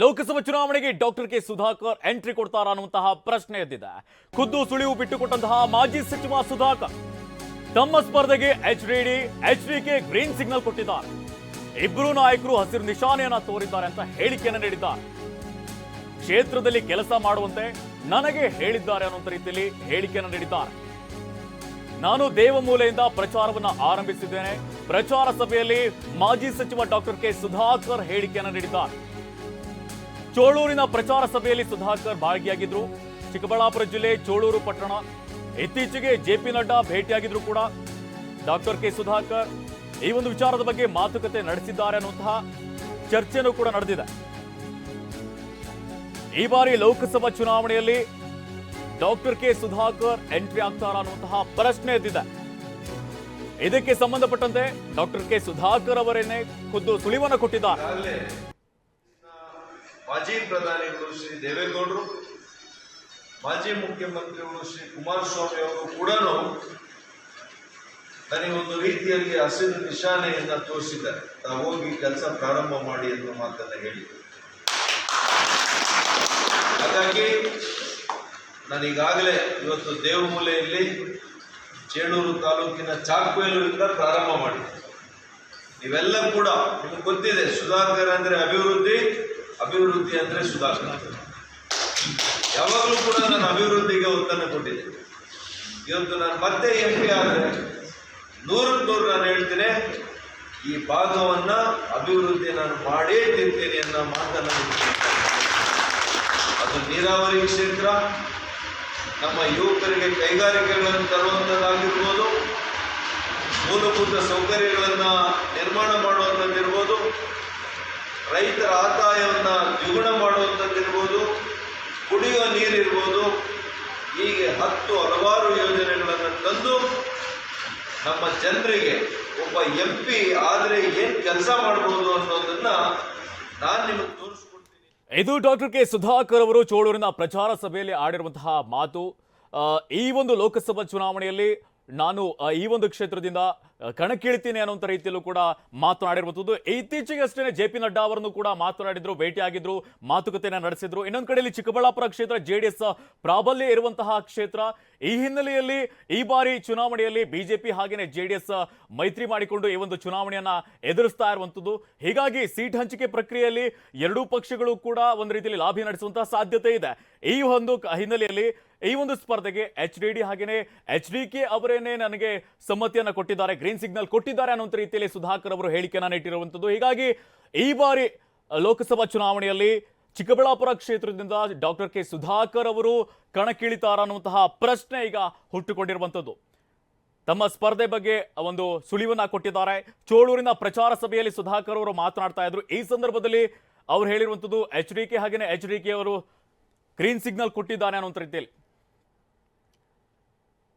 ಲೋಕಸಭಾ ಚುನಾವಣೆಗೆ doctor K Sudhakar entry ಕೊಡ್ತಾರ ಅನ್ನುವಂತಹ ಪ್ರಶ್ನೆ ಎದ್ದಿದೆ. ಖುದ್ದು ಸುಳಿವು ಬಿಟ್ಟುಕೊಟ್ಟಂತಹ ಮಾಜಿ ಸಚಿವ ಸುಧಾಕರ್ ತಮ್ಮ ಸ್ಪರ್ಧೆಗೆ ಎಚ್ ಡಿ ಎಚ್ ಡಿಗೆ ಗ್ರೀನ್ ಸಿಗ್ನಲ್ ಕೊಟ್ಟಿದ್ದಾರೆ. ಇಬ್ಬರು ನಾಯಕರು ಹಸಿರು ನಿಶಾನೆಯನ್ನ ತೋರಿದ್ದಾರೆ ಅಂತ ಹೇಳಿಕೆಯನ್ನು ನೀಡಿದ್ದಾರೆ. ಕ್ಷೇತ್ರದಲ್ಲಿ ಕೆಲಸ ಮಾಡುವಂತೆ ನನಗೆ ಹೇಳಿದ್ದಾರೆ ಅನ್ನುವಂಥ ರೀತಿಯಲ್ಲಿ ಹೇಳಿಕೆಯನ್ನು ನೀಡಿದ್ದಾರೆ. ನಾನು ದೇವಮೂಲೆಯಿಂದ ಪ್ರಚಾರವನ್ನ ಆರಂಭಿಸಿದ್ದೇನೆ. ಪ್ರಚಾರ ಸಭೆಯಲ್ಲಿ ಮಾಜಿ ಸಚಿವ ಡಾಕ್ಟರ್ ಕೆ ಸುಧಾಕರ್ ಹೇಳಿಕೆಯನ್ನು ನೀಡಿದ್ದಾರೆ. ಚೋಳೂರಿನ ಪ್ರಚಾರ ಸಭೆಯಲ್ಲಿ ಸುಧಾಕರ್ ಭಾಗಿಯಾಗಿದ್ರು. ಚಿಕ್ಕಬಳ್ಳಾಪುರ ಜಿಲ್ಲೆ ಚೋಳೂರು ಪಟ್ಟಣ. ಇತ್ತೀಚೆಗೆ ಜೆ ಪಿ ನಡ್ಡಾ ಭೇಟಿಯಾಗಿದ್ರು ಕೂಡ. ಡಾಕ್ಟರ್ ಕೆ ಸುಧಾಕರ್ ಈ ಒಂದು ವಿಚಾರದ ಬಗ್ಗೆ ಮಾತುಕತೆ ನಡೆಸಿದ್ದಾರೆ ಅನ್ನುವಂತಹ ಚರ್ಚೆನೂ ಕೂಡ ನಡೆದಿದೆ. ಈ ಬಾರಿ ಲೋಕಸಭಾ ಚುನಾವಣೆಯಲ್ಲಿ ಡಾಕ್ಟರ್ ಕೆ ಸುಧಾಕರ್ ಎಂಟ್ರಿ ಆಗ್ತಾರ ಅನ್ನುವಂತಹ ಪ್ರಶ್ನೆ ಎದ್ದಿದೆ. ಇದಕ್ಕೆ ಸಂಬಂಧಪಟ್ಟಂತೆ ಡಾಕ್ಟರ್ ಕೆ ಸುಧಾಕರ್ ಅವರೇನೆ ಖುದ್ದು ಸುಳಿವನ್ನು ಕೊಟ್ಟಿದ್ದಾರೆ. ಮಾಜಿ ಪ್ರಧಾನಿಗಳು ಶ್ರೀ ದೇವೇಗೌಡರು, ಮಾಜಿ ಮುಖ್ಯಮಂತ್ರಿಗಳು ಶ್ರೀ ಕುಮಾರಸ್ವಾಮಿ ಅವರು ಕೂಡ ಒಂದು ರೀತಿಯಲ್ಲಿ ಹಸಿರು ನಿಶಾನೆಯನ್ನ ತೋರಿಸಿದ್ದಾರೆ. ತಾವು ಹೋಗಿ ಕೆಲಸ ಪ್ರಾರಂಭ ಮಾಡಿ ಎನ್ನುವ ಮಾತನ್ನ ಹೇಳಿ. ಹಾಗಾಗಿ ನಾನೀಗಾಗಲೇ ಇವತ್ತು ದೇವಮೂಲೆಯಲ್ಲಿ ಚೇಣೂರು ತಾಲೂಕಿನ ಚಾಕ್ವೇಲೂರಿಂದ ಪ್ರಾರಂಭ ಮಾಡಿದ್ದೆ. ಇವೆಲ್ಲ ಕೂಡ, ನಿಮಗೆ ಗೊತ್ತಿದೆ, ಸುಧಾಕರ್ ಅಂದ್ರೆ ಅಭಿವೃದ್ಧಿ ಅಭಿವೃದ್ಧಿ ಅಂದ್ರೆ ಸುಧಾಕರ್ ಯಾವಾಗಲೂ ಕೂಡ ನಾನು ಅಭಿವೃದ್ಧಿಗೆ ಒತ್ತನ್ನು ಕೊಟ್ಟಿದ್ದೆ ಇವತ್ತು ನಾನು ಮತ್ತೆ ಎಂ ಪಿ ಆದರೆ ನೂರಕ್ಕೆ ನೂರು ನಾನು ಹೇಳ್ತೇನೆ, ಈ ಭಾಗವನ್ನ ಅಭಿವೃದ್ಧಿ ನಾನು ಮಾಡೇ ತಿಂತೇನೆ ಅನ್ನೋ ಮಾತನ್ನ ಅದು ನೀರಾವರಿ ಕ್ಷೇತ್ರ, ನಮ್ಮ ಯುವಕರಿಗೆ ಕೈಗಾರಿಕೆಗಳನ್ನು ತರುವಂಥದ್ದಾಗಿರ್ಬೋದು ಮೂಲಭೂತ ಸೌಕರ್ಯಗಳನ್ನು ನಿರ್ಮಾಣ ಮಾಡುವಂಥದ್ದಿರ್ಬೋದು ರೈತರ ಆದಾಯವನ್ನು ದ್ವಿಗುಣ ಮಾಡುವಂಥದ್ದಿರ್ಬೋದು ಕುಡಿಯುವ ನೀರಿರ್ಬೋದು, ಹೀಗೆ ಹತ್ತು ಹಲವಾರು ಯೋಜನೆಗಳನ್ನು ತಂದು ನಮ್ಮ ಜನರಿಗೆ, ಒಬ್ಬ ಎಂ ಪಿ ಆದರೆ ಏನು ಕೆಲಸ ಮಾಡ್ಬೋದು ಅನ್ನೋದನ್ನು ನಾನು ನಿಮಗೆ ತೋರಿಸ್ಕೊಡ್ತೀನಿ. ಇದು ಡಾಕ್ಟರ್ ಕೆ ಸುಧಾಕರ್ ಅವರು ಚೋಳೂರಿನ ಪ್ರಚಾರ ಸಭೆಯಲ್ಲಿ ಆಡಿರುವಂತಹ ಮಾತು. ಈ ಒಂದು ಲೋಕಸಭಾ ಚುನಾವಣೆಯಲ್ಲಿ ನಾನು ಈ ಒಂದು ಕ್ಷೇತ್ರದಿಂದ ಕಣಕ್ಕಿಳ್ತೀನಿ ಅನ್ನುವಂಥ ರೀತಿಯಲ್ಲೂ ಕೂಡ ಮಾತನಾಡಿರುವಂಥದ್ದು. ಇತ್ತೀಚೆಗೆ ಅಷ್ಟೇ ಜೆ ಪಿ ನಡ್ಡಾ ಅವರನ್ನು ಕೂಡ ಮಾತನಾಡಿದ್ರು, ಭೇಟಿಯಾಗಿದ್ರು ಮಾತುಕತೆಯನ್ನು ನಡೆಸಿದ್ರು. ಇನ್ನೊಂದು ಕಡೆಯಲ್ಲಿ ಚಿಕ್ಕಬಳ್ಳಾಪುರ ಕ್ಷೇತ್ರ, ಜೆ ಡಿ ಪ್ರಾಬಲ್ಯ ಇರುವಂತಹ ಕ್ಷೇತ್ರ. ಈ ಹಿನ್ನೆಲೆಯಲ್ಲಿ ಈ ಬಾರಿ ಚುನಾವಣೆಯಲ್ಲಿ ಬಿಜೆಪಿ ಹಾಗೇನೆ ಜೆ ಡಿ ಎಸ್ ಮೈತ್ರಿ ಮಾಡಿಕೊಂಡು ಈ ಒಂದು ಚುನಾವಣೆಯನ್ನ ಎದುರಿಸ್ತಾ ಇರುವಂಥದ್ದು. ಹೀಗಾಗಿ ಸೀಟ್ ಹಂಚಿಕೆ ಪ್ರಕ್ರಿಯೆಯಲ್ಲಿ ಎರಡೂ ಪಕ್ಷಗಳು ಕೂಡ ಒಂದು ರೀತಿಯಲ್ಲಿ ಲಾಭಿ ನಡೆಸುವಂತಹ ಸಾಧ್ಯತೆ ಇದೆ. ಈ ಒಂದು ಹಿನ್ನೆಲೆಯಲ್ಲಿ ಈ ಒಂದು ಸ್ಪರ್ಧೆಗೆ ಎಚ್ ಡಿ ಡಿ ಹಾಗೆಯೇ ಎಚ್ ಡಿ ಕೆ ಅವರೇನೆ ನನಗೆ ಸಮ್ಮತಿಯನ್ನ ಕೊಟ್ಟಿದ್ದಾರೆ, ಗ್ರೀನ್ ಸಿಗ್ನಲ್ ಕೊಟ್ಟಿದ್ದಾರೆ ಅನ್ನೋಂಥ ರೀತಿಯಲ್ಲಿ ಸುಧಾಕರ್ ಅವರು ಹೇಳಿಕೆಯನ್ನು ನೀಡಿರುವಂತದ್ದು ಹೀಗಾಗಿ ಈ ಬಾರಿ ಲೋಕಸಭಾ ಚುನಾವಣೆಯಲ್ಲಿ ಚಿಕ್ಕಬಳ್ಳಾಪುರ ಕ್ಷೇತ್ರದಿಂದ ಡಾಕ್ಟರ್ ಕೆ ಸುಧಾಕರ್ ಅವರು ಕಣಕ್ಕಿಳಿತಾರ ಅನ್ನುವಂತಹ ಪ್ರಶ್ನೆ ಈಗ ಹುಟ್ಟುಕೊಂಡಿರುವಂಥದ್ದು. ತಮ್ಮ ಸ್ಪರ್ಧೆ ಬಗ್ಗೆ ಒಂದು ಸುಳಿವನ್ನ ಕೊಟ್ಟಿದ್ದಾರೆ. ಚೋಳೂರಿನ ಪ್ರಚಾರ ಸಭೆಯಲ್ಲಿ ಸುಧಾಕರ್ ಅವರು ಮಾತನಾಡ್ತಾ ಇದ್ರು. ಈ ಸಂದರ್ಭದಲ್ಲಿ ಅವ್ರು ಹೇಳಿರುವಂಥದ್ದು, ಎಚ್ ಡಿ ಕೆ ಹಾಗೆಯೇ ಎಚ್ ಡಿ ಕೆ ಅವರು ಗ್ರೀನ್ ಸಿಗ್ನಲ್ ಕೊಟ್ಟಿದ್ದಾರೆ ಅನ್ನೋಂಥ ರೀತಿಯಲ್ಲಿ.